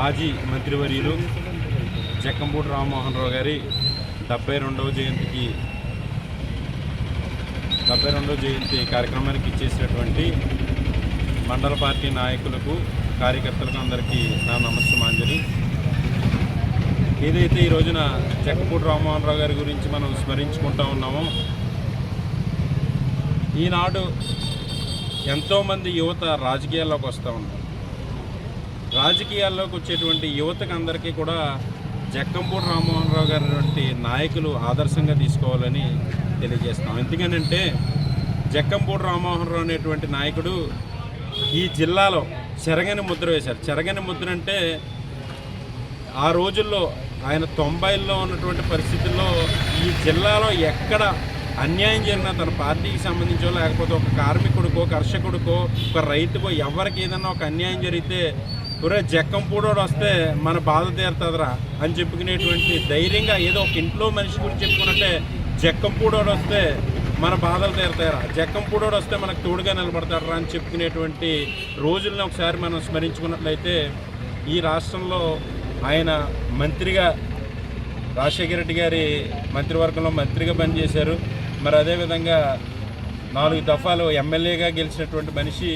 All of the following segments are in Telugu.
మాజీ మంత్రివర్యులు జక్కంపూడి రామ్మోహన్ రావు గారి డెబ్బై రెండవ జయంతికి డెబ్బై రెండవ జయంతి కార్యక్రమానికి ఇచ్చేసినటువంటి మండల పార్టీ నాయకులకు కార్యకర్తలకు అందరికీ నా నమస్సుమాంజలి ఏదైతే ఈ రోజున జక్కంపూడి రామ్మోహన్ రావు గారి గురించి మనం స్మరించుకుంటా ఉన్నామో ఈనాడు ఎంతోమంది యువత రాజకీయాల్లోకి వస్తూ ఉన్నారు. రాజకీయాల్లోకి వచ్చేటువంటి యువతకు అందరికీ కూడా జక్కంపూడి రామ్మోహన్ రావు గారి వంటి నాయకులు ఆదర్శంగా తీసుకోవాలని తెలియజేస్తాం ఎందుకనంటే జక్కంపూడి రామ్మోహన్ రావు అనేటువంటి నాయకుడు ఈ జిల్లాలో చెరగని ముద్ర వేశారు. చెరగని ముద్ర అంటే ఆ రోజుల్లో ఆయన తొంభైల్లో ఉన్నటువంటి పరిస్థితుల్లో ఈ జిల్లాలో ఎక్కడ అన్యాయం జరిగినా తన పార్టీకి సంబంధించో లేకపోతే ఒక కార్మికుడికో కర్షకుడికో ఒక రైతుకో ఎవరికి ఏదన్నా ఒక అన్యాయం జరిగితే ఒరే జక్కంపూడోడు వస్తే మన బాధ తీరుతుందిరా అని చెప్పుకునేటువంటి ధైర్యంగా ఏదో ఒక ఇంట్లో మనిషి గురించి చెప్పుకున్నట్టే జక్కంపూడోడు వస్తే మన బాధలు తీరుతాయరా. జక్కంపూడోడు వస్తే మనకు తోడుగా నిలబడతాడరా అని చెప్పుకునేటువంటి రోజులను ఒకసారి మనం స్మరించుకున్నట్లయితే ఈ రాష్ట్రంలో ఆయన మంత్రిగా రాజశేఖర రెడ్డి గారి మంత్రివర్గంలో మంత్రిగా పనిచేశారు. మరి అదేవిధంగా నాలుగు దఫాలు ఎమ్మెల్యేగా గెలిచినటువంటి మనిషి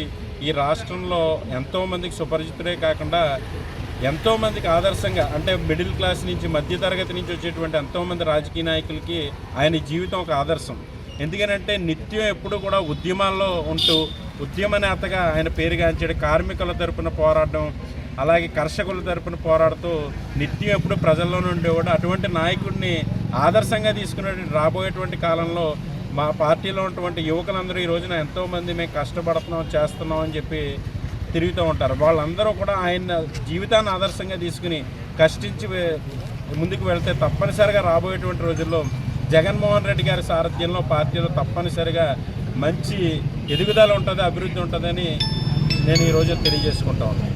ఈ రాష్ట్రంలో ఎంతోమందికి సుపరిచితుడే కాకుండా ఎంతోమందికి ఆదర్శంగా అంటే మిడిల్ క్లాస్ నుంచి మధ్యతరగతి నుంచి వచ్చేటువంటి ఎంతోమంది రాజకీయ నాయకులకి ఆయన జీవితం ఒక ఆదర్శం. ఎందుకనంటే నిత్యం ఎప్పుడు కూడా ఉద్యమాల్లో ఉంటూ ఉద్యమ నేతగా ఆయన పేరుగాంచాడు కార్మికుల తరపున పోరాడడం అలాగే కర్షకుల తరపున పోరాడుతూ నిత్యం ఎప్పుడు ప్రజల్లోనే ఉండేవాడు. అటువంటి నాయకుడిని ఆదర్శంగా తీసుకునే రాబోయేటువంటి కాలంలో మా పార్టీలో ఉన్నటువంటి యువకులందరూ ఈ రోజున ఎంతోమంది మేము కష్టపడుతున్నాం చేస్తున్నాం అని చెప్పి తిరుగుతూ ఉంటారు. వాళ్ళందరూ కూడా ఆయన జీవితాన్ని ఆదర్శంగా తీసుకుని కష్టించి ముందుకు వెళ్తే తప్పనిసరిగా రాబోయేటువంటి రోజుల్లో జగన్మోహన్ రెడ్డి గారి సారథ్యంలో పార్టీలో తప్పనిసరిగా మంచి ఎదుగుదల ఉంటుంది అభివృద్ధి ఉంటుందని నేను ఈరోజు తెలియజేసుకుంటా ఉన్నాను.